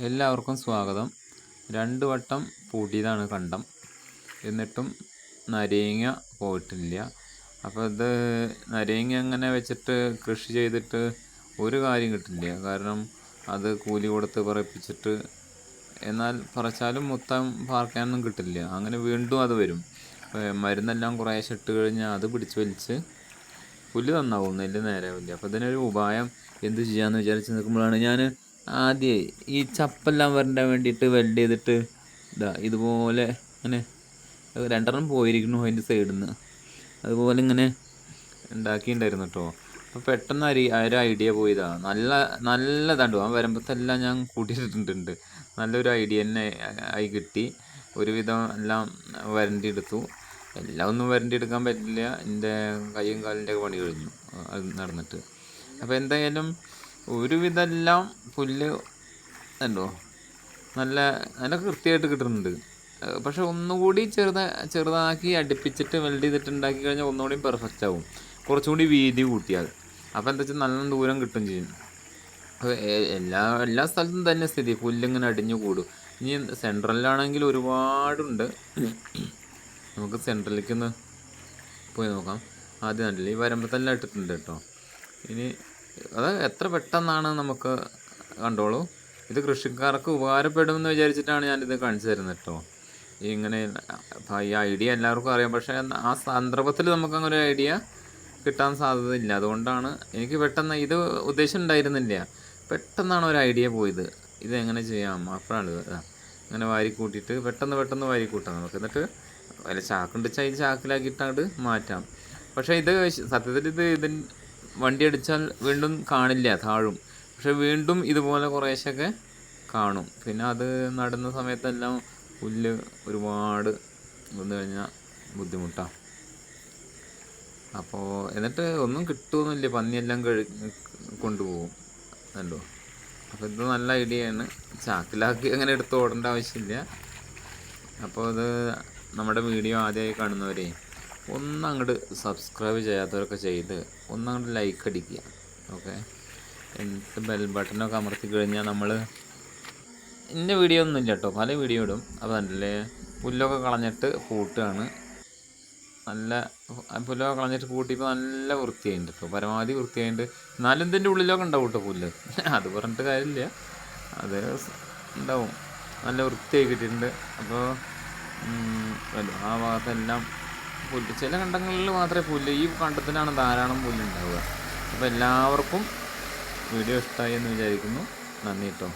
എല്ലാവർക്കും സ്വാഗതം. രണ്ട് വട്ടം പൂട്ടിയതാണ് കണ്ടം. എന്നിട്ടും നരേങ്ങ പോയിട്ടില്ല. അപ്പോൾ ഇത് നരേങ്ങ അങ്ങനെ വെച്ചിട്ട് കൃഷി ചെയ്തിട്ട് ഒരു കാര്യം കിട്ടില്ല. കാരണം അത് കൂലി കൊടുത്ത് പറപ്പിച്ചിട്ട് എന്നാൽ പറച്ചാലും മൊത്തം പാർക്കാനൊന്നും കിട്ടില്ല. അങ്ങനെ വീണ്ടും അത് വരും. മരുന്നെല്ലാം കുറേശ്ശെ ഇട്ട് കഴിഞ്ഞാൽ അത് പിടിച്ച് വലിച്ച് പുല്ല് നന്നാവും. നെല്ല് നേരാവില്ല അപ്പോൾ ഇതിനൊരു ഉപായം എന്ത് ചെയ്യാമെന്ന് വിചാരിച്ച് നിൽക്കുമ്പോഴാണ് ഞാൻ ആദ്യമേ ഈ ചപ്പെല്ലാം വരണ്ടാൻ വേണ്ടിയിട്ട് വെൽഡ് ചെയ്തിട്ട് ഇതാ ഇതുപോലെ ഇങ്ങനെ രണ്ടെണ്ണം പോയിരിക്കുന്നു അതിന്റെ സൈഡിൽ നിന്ന് അതുപോലെ ഇങ്ങനെ ഉണ്ടാക്കിയിട്ടുണ്ടായിരുന്നു കേട്ടോ അപ്പോൾ പെട്ടെന്ന് അരി ആ ഒരു ഐഡിയ പോയതാ നല്ല നല്ലതാണ്ട്? ആ വരുമ്പോഴത്തെല്ലാം ഞാൻ കൂട്ടിയിട്ടുണ്ട് നല്ലൊരു ഐഡിയ തന്നെ ആയി കിട്ടി. ഒരുവിധം എല്ലാം വരണ്ടി എടുത്തു എല്ലാം ഒന്നും വരണ്ടി എടുക്കാൻ പറ്റില്ല. എന്റെ കയ്യും കാലിന്റെ പണി കഴിഞ്ഞു. അത് നടന്നിട്ട്. അപ്പോൾ എന്തായാലും ഒരുവിധം എല്ലാം പുല്ല് ഉണ്ടോ? നല്ല നല്ല കൃത്യമായിട്ട് കിട്ടുന്നുണ്ട്. പക്ഷെ ഒന്നുകൂടി ചെറുത ചെറുതാക്കി അടുപ്പിച്ചിട്ട് വെൽഡ് ചെയ്തിട്ട് ഉണ്ടാക്കി കഴിഞ്ഞാൽ ഒന്നുകൂടി പെർഫെക്റ്റ് ആവും. കുറച്ചുകൂടി വീതി കൂട്ടിയാൽ. അപ്പോൾ എന്താ വെച്ചാൽ നല്ല ദൂരം കിട്ടും ചെയ്യും. എല്ലാ എല്ലാ സ്ഥലത്തും തന്നെ സ്ഥിതി. പുല്ലിങ്ങനെ അടിഞ്ഞു കൂടും. ഇനി സെൻട്രലിലാണെങ്കിൽ ഒരുപാടുണ്ട്. നമുക്ക് സെൻട്രലിലേക്ക് ഒന്ന് പോയി നോക്കാം. ആദ്യം നല്ല ഈ വരമ്പത്തെല്ലാം ഇട്ടിട്ടുണ്ട് കേട്ടോ. ഇനി അത് എത്ര പെട്ടെന്നാണ് നമുക്ക് കണ്ടോളൂ. ഇത് കൃഷിക്കാർക്ക് ഉപകാരപ്പെടുമെന്ന് വിചാരിച്ചിട്ടാണ് ഞാനിത് കാണിച്ചു തരുന്നത് കേട്ടോ ഇങ്ങനെ ഈ ഐഡിയ എല്ലാവർക്കും അറിയാം. പക്ഷേ ആ സന്ദർഭത്തിൽ നമുക്ക് അങ്ങനെ ഒരു ഐഡിയ കിട്ടാൻ സാധ്യതയില്ല. അതുകൊണ്ടാണ് എനിക്ക് പെട്ടെന്ന് ഇത് ഉദ്ദേശം ഉണ്ടായിരുന്നില്ല. പെട്ടെന്നാണ് ഒരു ഐഡിയ പോയത്. ഇതെങ്ങനെ ചെയ്യാം? അപ്പോഴാണ് ഇങ്ങനെ വാരി കൂട്ടിയിട്ട് പെട്ടെന്ന് പെട്ടെന്ന് വാരി കൂട്ടാം നമുക്ക്. എന്നിട്ട് വല്ല ചാക്കുണ്ട് വെച്ചാൽ ഇത് ചാക്കിലാക്കിയിട്ട് മാറ്റാം. പക്ഷേ ഇത് സത്യത്തിൽ ഇത് ഇതിൻ വണ്ടി അടിച്ചാൽ വീണ്ടും കാണില്ല താഴും. പക്ഷെ വീണ്ടും ഇതുപോലെ കുറേശ്ശൊക്കെ കാണും. പിന്നെ അത് നടുന്ന സമയത്തെല്ലാം പുല്ല് ഒരുപാട് വന്നു കഴിഞ്ഞാൽ ബുദ്ധിമുട്ടാണ് അപ്പോൾ എന്നിട്ട് ഒന്നും കിട്ടുമെന്നില്ല പന്നിയെല്ലാം കഴി കൊണ്ടുപോകും. കണ്ടോ? അപ്പോൾ ഇത് നല്ല ഐഡിയയാണ്. ചാക്കിലാക്കി അങ്ങനെ എടുത്ത് ഓടേണ്ട ആവശ്യമില്ല. അപ്പോൾ ഇത് നമ്മുടെ വീഡിയോ ആദ്യമായി കാണുന്നവരെ ഒന്ന് അങ്ങോട്ട് സബ്സ്ക്രൈബ് ചെയ്യാത്തവരൊക്കെ ചെയ്ത് ഒന്നങ്ങോട്ട് ലൈക്ക് അടിക്കുക. ഓക്കെ എന്നിട്ട് ബെൽ ബട്ടനൊക്കെ അമർത്തി കഴിഞ്ഞാൽ നമ്മൾ ഇന്ന വീഡിയോ ഒന്നും ഇല്ല കേട്ടോ പല വീഡിയോ ഇടും. അപ്പോൾ കണ്ടില്ലേ? പുല്ലൊക്കെ കളഞ്ഞിട്ട് കൂട്ടുകയാണ്. നല്ല പുല്ലൊക്കെ കളഞ്ഞിട്ട് പൂട്ടിയപ്പോൾ നല്ല വൃത്തിയായിട്ടുണ്ട് കേട്ടോ പരമാവധി വൃത്തിയായിട്ട് എന്നാലും ഇതിന്റെ ഉള്ളിലൊക്കെ ഉണ്ടാവും കേട്ടോ പുല്ല്. അത് പറഞ്ഞിട്ട് കാര്യമില്ല. അത് ഉണ്ടാവും. നല്ല വൃത്തിയായി കിട്ടിയിട്ടുണ്ട്. അപ്പോൾ ആ ഭാഗത്തെല്ലാം പുല്ല്. ചില കണ്ടങ്ങളിൽ മാത്രമേ പുല്ല് ഈ കണ്ടത്തിലാണ് ധാരാളം പുല്ലുണ്ടാവുക അപ്പോൾ എല്ലാവർക്കും വീഡിയോ ഇഷ്ടമായി എന്ന് വിചാരിക്കുന്നു. നന്ദി കേട്ടോ.